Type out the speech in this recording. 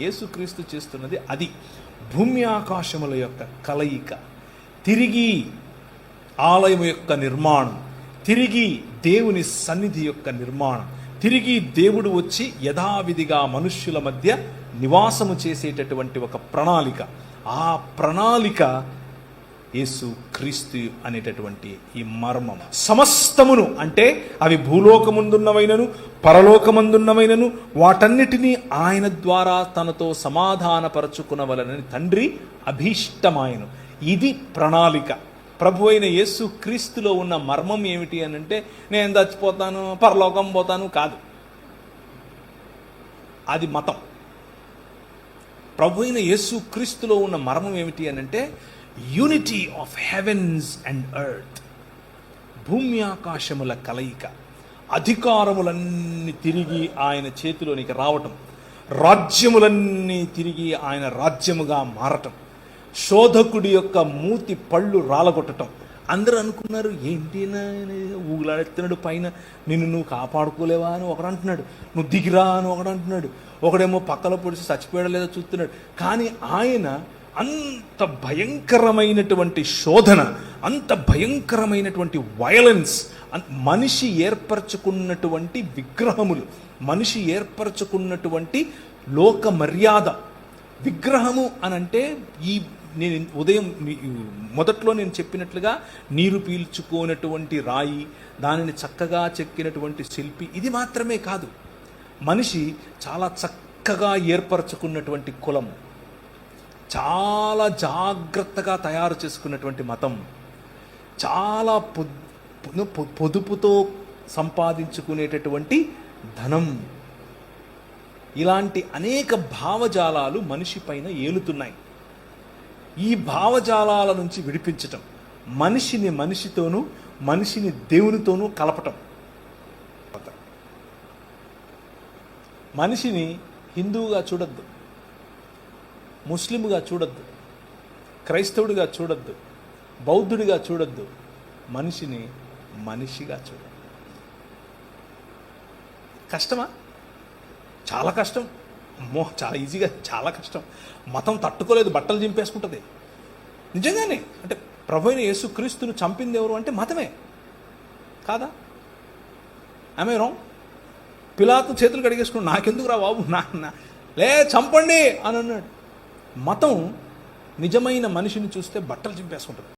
యేసుక్రీస్తు చేస్తున్నది అది. భూమి ఆకాశముల యొక్క కలయిక తిరిగి ఆలయం యొక్క నిర్మాణం తిరిగి దేవుని సన్నిధి యొక్క నిర్మాణం తిరిగి దేవుడు వచ్చి యథావిధిగా మనుష్యుల మధ్య నివాసము చేసేటటువంటి ఒక ప్రణాళిక. ఆ ప్రణాళిక యేసు క్రీస్తు అనేటటువంటి ఈ మర్మం. సమస్తమును అంటే అవి భూలోకముందున్నవైనను పరలోకమందున్నవైనను వాటన్నిటినీ ఆయన ద్వారా తనతో సమాధానపరచుకునవలనని తండ్రి అభీష్టమాయను. ఇది ప్రణాళిక. ప్రభు అయిన యేసు క్రీస్తులో ఉన్న మర్మం ఏమిటి అని అంటే నేను చచ్చిపోతాను పరలోకం పోతాను కాదు. అది మతం. ప్రభు అయిన యేసు క్రీస్తులో ఉన్న మర్మం ఏమిటి అని అంటే unity of heavens and earth. భూమి ఆకాశముల కలయిక అధికారములన్నీ తిరిగి ఆయన చేతిలోనికి రావటం రాజ్యములన్నీ తిరిగి ఆయన రాజ్యముగా మారటం శోధకుడి యొక్క మూతి పళ్ళు రాలగొట్టటం. అందరూ అనుకున్నారు ఏంటి ఊగులాడెత్తున్నాడు పైన నిన్ను నువ్వు కాపాడుకోలేవా అని ఒకడు అంటున్నాడు. నువ్వు దిగిరా అని ఒకడు అంటున్నాడు. ఒకడేమో పక్కలో పొడిచి చచ్చిపోయాడో లేదో చూస్తున్నాడు. కానీ ఆయన అంత భయంకరమైనటువంటి శోధన అంత భయంకరమైనటువంటి వయలెన్స్ మనిషి ఏర్పరచుకున్నటువంటి విగ్రహములు మనిషి ఏర్పరచుకున్నటువంటి లోక మర్యాద. విగ్రహము అని అంటే ఈ నేను ఉదయం మొదట్లో నేను చెప్పినట్లుగా నీరు పీల్చుకోనటువంటి రాయి దానిని చక్కగా చెక్కినటువంటి శిల్పి ఇది మాత్రమే కాదు. మనిషి చాలా చక్కగా ఏర్పరచుకున్నటువంటి కులం చాలా జాగ్రత్తగా తయారు చేసుకున్నటువంటి మతం. చాలా పొ- పొ- పొదుపుతో సంపాదించుకునేటటువంటి ధనం. ఇలాంటి అనేక భావజాలాలు మనిషి పైన ఏలుతున్నాయి. ఈ భావజాలాల నుంచి విడిపించటం మనిషిని మనిషితోనూ మనిషిని దేవునితోనూ కలపటం. మనిషిని హిందువుగా చూడద్దు. ముస్లింగా చూడొద్దు. క్రైస్తవుడిగా చూడొద్దు. బౌద్ధుడిగా చూడొద్దు. మనిషిని మనిషిగా చూడొద్దు. కష్టమా? చాలా కష్టం. అమ్మో చాలా ఈజీగా చాలా కష్టం. మతం తట్టుకోలేదు బట్టలు చింపేసుకుంటుంది. నిజంగానే అంటే ప్రభుైన యేసుక్రీస్తును యేసు చంపింది ఎవరు అంటే మతమే. కాదా? ఆమె రాంగ్ పిలాతు చేతులు కడిగేసుకుని నాకెందుకు రా బాబు? నా నా- లే చంపండి అని అన్నాడు. మతం నిజమైన మనిషిని చూస్తే బట్టలు చింపేసుకుంటుంది